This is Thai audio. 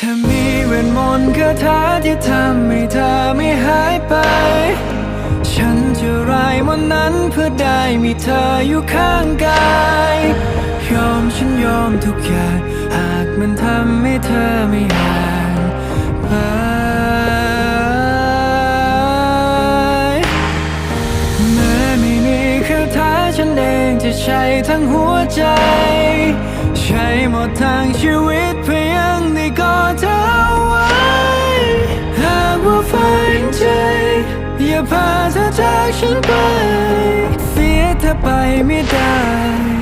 ถ้ามีเวทมนต์คาถาที่ทำให้เธอไม่หายไป ฉันจะรายมนต์นั้นเพื่อได้มีเธออยู่ข้างกาย ยอมฉันยอมทุกอย่าง หากมันทำให้เธอไม่หางไปแม้ไม่มีคาถาฉันเองจะใช้ทั้งหัวใจ ใช้หมดทางชีวิตเพีย พาเธอจากฉันไป เสียเธอไปไม่ได้